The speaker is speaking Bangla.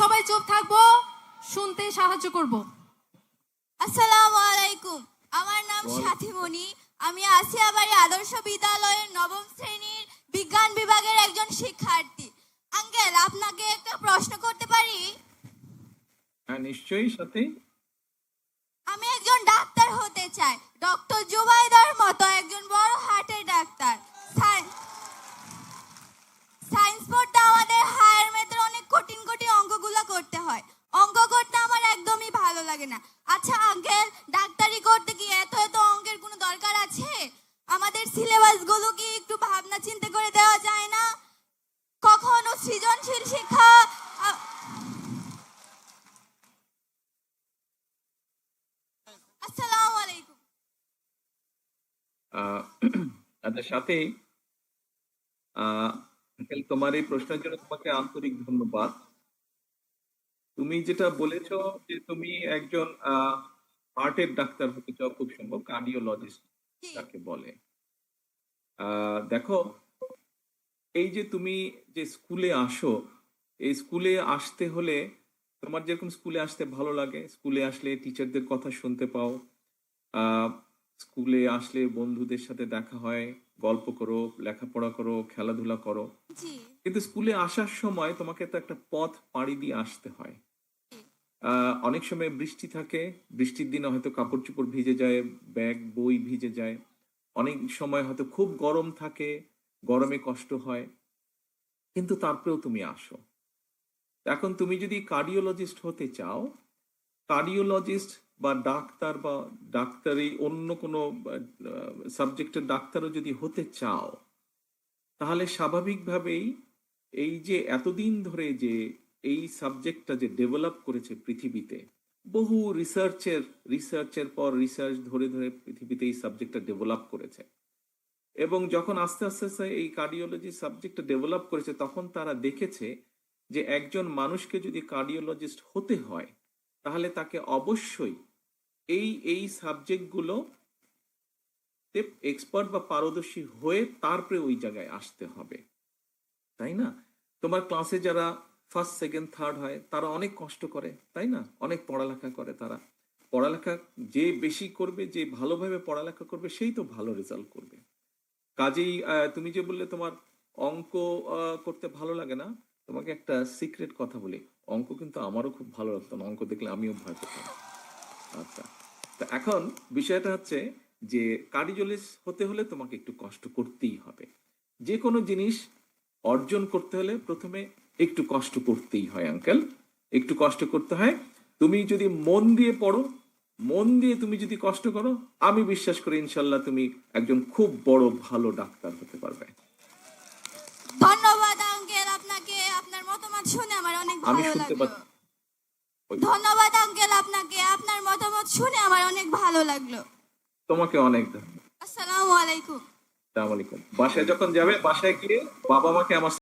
সবাই চুপ থাকব শুনতে সাহায্য করব। আসসালামু আলাইকুম। আমার নাম সাথীমণি। আমি আসিয়াবাড়ি আদর্শ বিদ্যালয়ের নবম শ্রেণির বিজ্ঞান বিভাগের একজন শিক্ষার্থী। আঙ্কেল আপনাকে একটা প্রশ্ন করতে পারি? হ্যাঁ নিশ্চয়ই সাথে। সিলেবাসগুলো কি একটু ভাবনা চিন্তা করে দেওয়া যায় না। কখনো সৃজনশীল শিক্ষা আ- আসসালামু আলাইকুম। আহ, আচ্ছা সাথে তোমার এই প্রশ্নের জন্য তোমাকে আন্তরিক ধন্যবাদ। তুমি যেটা বলেছ যে তুমি একজন হার্টের ডাক্তার হতে চাও খুব সম্ভব কার্ডিওলজিস্ট। যাকে বলে। দেখো এই যে তুমি যে স্কুলে আসো এই স্কুলে আসতে হলে তোমার যেরকম স্কুলে আসতে ভালো লাগে স্কুলে আসলে টিচারদের কথা শুনতে পাও আহ, স্কুলে আসলে বন্ধুদের সাথে দেখা হয় গল্প করো লেখাপড়া করো খেলাধুলা করো। কিন্তু স্কুলে আসার সময় তোমাকে তো একটা পথ পাড়ি দিয়ে আসতে হয়। আহ, অনেক সময় বৃষ্টি থাকে বৃষ্টির দিনে হয়তো কাপড় চোপড় ভিজে যায় ব্যাগ বই ভিজে যায়। অনেক সময় হয়তো খুব গরম থাকে, গরমে কষ্ট হয়, কিন্তু তারপরেও তুমি আসো। এখন তুমি যদি কার্ডিওলজিস্ট হতে চাও কার্ডিওলজিস্ট বা ডাক্তার বা ডাক্তারি অন্য কোনো সাবজেক্টের ডাক্তারও যদি হতে চাও, তাহলে স্বাভাবিকভাবেই এই যে এতদিন ধরে যে এই সাবজেক্টটা যে ডেভেলপ করেছে পৃথিবীতে বহু রিসার্চের রিসার্চের পর রিসার্চ ধরে ধরে পৃথিবীতে এই সাবজেক্টটা ডেভেলপ করেছে। এবং যখন আস্তে আস্তে আস্তে এই কার্ডিওলজি সাবজেক্টটা ডেভেলপ করেছে, তখন তারা দেখেছে যে একজন মানুষকে যদি কার্ডিওলজিস্ট হতে হয়, তাহলে তাকে অবশ্যই এই এই সাবজেক্টগুলো এক্সপার্ট বা পারদর্শী হয়ে তারপরে ওই জায়গায় আসতে হবে। তাই না? তোমার ক্লাসে যারা ফার্স্ট সেকেন্ড থার্ড হয়, তারা অনেক কষ্ট করে, তাই না? অনেক পড়ালেখা করে তারা। পড়ালেখা যে বেশি করবে, যে ভালোভাবে পড়ালেখা করবে, সেই তো ভালো রেজাল্ট করবে। কাজেই তুমি যে বললে তোমার অঙ্ক করতে ভালো লাগে না, তোমাকে একটা সিক্রেট কথা বলি। অঙ্ক কিন্তু আমারও খুব ভালো লাগতো না। অঙ্ক দেখলে আমিও ভয় পেতাম। আচ্ছা। তো এখন বিষয়টা হচ্ছে যে কার্ডিওলজিস্ট হতে হলে তোমাকে একটু কষ্ট করতেই হবে। যে কোনো জিনিস অর্জন করতে হলে প্রথমে একটু কষ্ট করতেই হয় আঙ্কেল একটু কষ্ট করতে হয়। তুমি যদি মন দিয়ে পড়ো মন দিয়ে তুমি যদি কষ্ট করো আমি বিশ্বাস করি ইনশাল্লাহ তুমি একজন খুব বড় ভালো ডাক্তার হতে পারবে। ধন্যবাদ আঙ্কেল আপনাকে আপনার মতামত শুনে আমার অনেক ভালো লাগল। ধন্যবাদ আঙ্কেল আপনাকে। আপনার মতামত শুনে আমার অনেক ভালো লাগল। তোমাকে অনেক ধন্যবাদ। আসসালামু আলাইকুম। আসসালামু আলাইকুম। বাসায় যখন যাবে বাসায় গিয়ে বাবা মাকে আমার